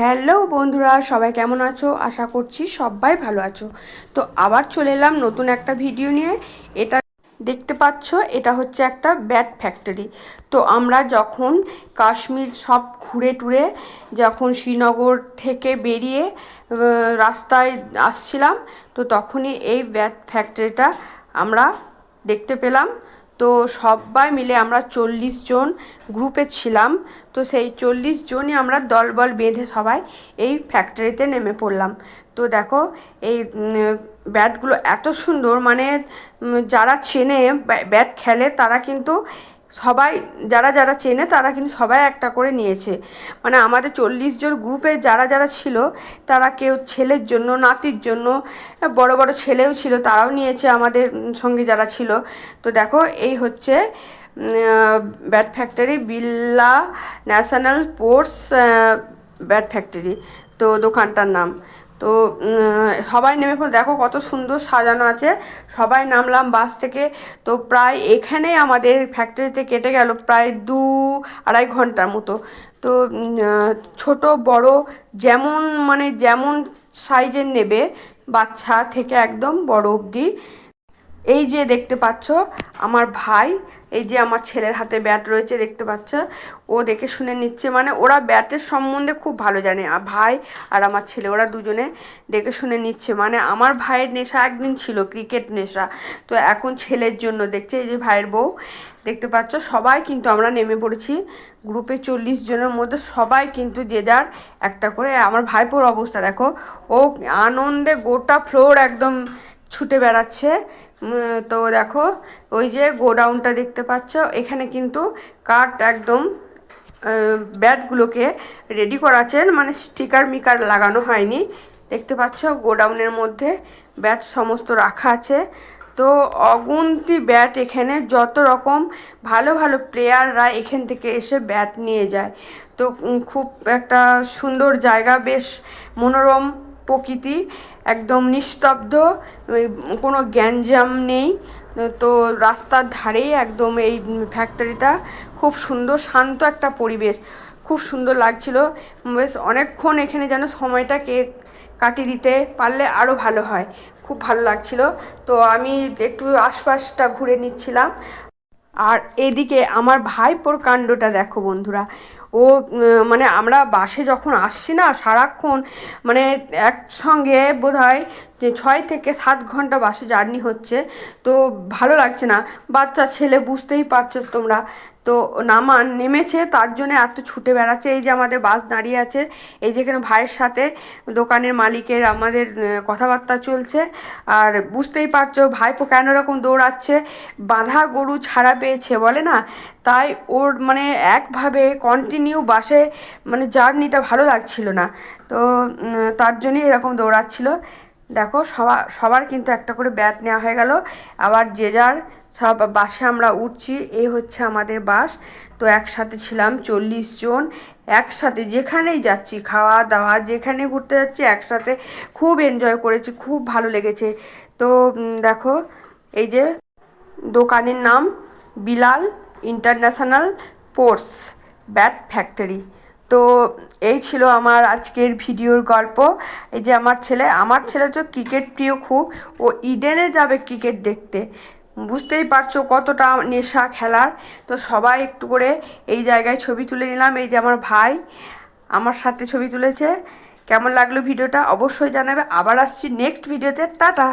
Hello বন্ধুরা, সবাই কেমন আছো? আশা করছি সবাই ভালো আছো। তো আবার চলে এলাম নতুন একটা ভিডিও নিয়ে। এটা দেখতে পাচ্ছ, এটা হচ্ছে একটা ব্যাট ফ্যাক্টরি। তো আমরা যখন কাশ্মীর সব ঘুরে টুরে, যখন শ্রীনগর থেকে বেরিয়ে রাস্তায় আসছিলাম, তো তখনই এই ব্যাট ফ্যাক্টরিটা আমরা দেখতে পেলাম। তো সবাই মিলে আমরা চল্লিশ জন গ্রুপে ছিলাম। তো সেই চল্লিশ জনই আমরা দলবল বেঁধে সবাই এই ফ্যাক্টরিতে নেমে পড়লাম। তো দেখো এই ব্যাটগুলো এত সুন্দর মানে যারা চেনে ব্যা- ব্যাট খেলে তারা কিন্তু সবাই, যারা যারা চেনে তারা কিন্তু সবাই একটা করে নিয়েছে। মানে আমাদের চল্লিশ জন গ্রুপে যারা যারা ছিল, তারা কেউ ছেলের জন্য, নাতির জন্য, বড় বড় ছেলেও ছিল, তারাও নিয়েছে আমাদের সঙ্গে যারা ছিল। তো দেখো, এই হচ্ছে bat factory, Billa national sports bat factory. তো দোকানটার নাম। তো সবাই নেমে পড়ে। দেখো কত সুন্দর সাজানো আছে। সবাই নামলাম বাস থেকে। তো প্রায় এখানেই আমাদের ফ্যাক্টরিতে কেটে গেল প্রায় দু আড়াই ঘণ্টার মতো। তো ছোট, বড়, যেমন মানে যেমন সাইজের নেবে, বাচ্চা থেকে একদম বড় অবধি। এই যে দেখতে পাচ্ছ, আমার ভাই, এই যে আমার ছেলের হাতে ব্যাট রয়েছে, দেখতে পাচ্ছ? ও দেখে শুনে নিচ্ছে মানে ওরা ব্যাটের সম্বন্ধে খুব ভালো জানে। আর ভাই আর আমার ছেলে, ওরা দুজনে দেখে শুনে নিচ্ছে। মানে আমার ভাইয়ের নেশা একদিন ছিল ক্রিকেট নেশা। তো এখন ছেলের জন্য দেখছে, এই যে ভাইয়ের বউ, দেখতে পাচ্ছ? সবাই কিন্তু আমরা নেমে পড়েছি। গ্রুপে চল্লিশ জনের মধ্যে সবাই কিন্তু যে যার একটা করে। আমার ভাইপোর অবস্থা দেখো। ও আনন্দে গোটা ফ্লোর একদম ছুটে বেড়াচ্ছে। তো দেখো, ওই যে গোডাউনটা দেখতে পাচ্ছ, এখানে কিন্তু কাঠ একদম ব্যাটগুলোকে রেডি করাচ্ছেন মানে স্টিকার মিকার লাগানো হয়নি। দেখতে পাচ্ছ, গোডাউনের মধ্যে ব্যাট সমস্ত রাখা আছে। তো অগুন্তি ব্যাট এখানে, যত রকম ভালো ভালো প্লেয়াররা এখান থেকে এসে ব্যাট নিয়ে যায়। তো খুব একটা সুন্দর জায়গা, বেশ মনোরম প্রকৃতি একদম নিস্তব্ধ কোনো গ্যাঞ্জাম নেই। তো রাস্তার ধারেই একদম এই ফ্যাক্টরিটা খুব সুন্দর, শান্ত একটা পরিবেশ। খুব সুন্দর লাগছিল। বেশ অনেকক্ষণ এখানে যেন সময়টাকে কাটিয়ে দিতে পারলে আরও ভালো হয়। খুব ভালো লাগছিল। তো আমি একটু আশপাশটা ঘুরে নিচ্ছিলাম। আর এদিকে আমার ভাইপোর কাণ্ডটা দেখো বন্ধুরা। ও মানে আমরা বাসে যখন আসছি না সারাক্ষণ মানে একসঙ্গে বোধ হয় যে ছয় থেকে সাত ঘণ্টা বাসে জার্নি হচ্ছে, তো ভালো লাগছে না। বাচ্চা, ছেলে বুঝতেই পারছ তোমরা। তো নামান নেমেছে, তার জন্য এত ছুটে বেড়াচ্ছে। এই যে আমাদের বাস দাঁড়িয়ে আছে, এই যেখানে ভাইয়ের সাথে দোকানের মালিকের আমাদের কথাবার্তা চলছে। আর বুঝতেই পারছ, ভাইপো কেন এরকম দৌড়াচ্ছে? বাঁধা গরু ছাড়া পেয়েছে, বলে না? তাই ওর মানে একভাবে কন্টিনিউ বাসে মানে জার্নিটা ভালো লাগছিল না। তো তার জন্যই এরকম দৌড়াচ্ছিল। দেখো সবার সবার কিন্তু একটা করে ব্যাট নেওয়া হয়ে গেল। আবার যে যার সব বাসে আমরা উঠছি এই হচ্ছে আমাদের বাস। তো একসাথে ছিলাম চল্লিশ জন। একসাথে যেখানেই যাচ্ছি খাওয়া দাওয়া যেখানে ঘুরতে যাচ্ছি, একসাথে খুব এনজয় করেছি, খুব ভালো লেগেছে। তো দেখো, এই যে দোকানের নাম, Bilal international sports bat factory. তো এই ছিল আমার আজকের ভিডিওর গল্প। এই যে আমার ছেলে আমার ছেলে তো ক্রিকেট প্রিয় খুব। ও ইডেনে যাবে ক্রিকেট দেখতে। বুঝতেই পারছ কতটা নেশা খেলার। তো সবাই একটু করে এই জায়গায় ছবি তুলে নিলাম। এই যে আমার ভাই আমার সাথে ছবি তুলেছে। কেমন লাগল ভিডিওটা অবশ্যই জানাবে। আবার আসছি নেক্সট ভিডিওতে টাটা!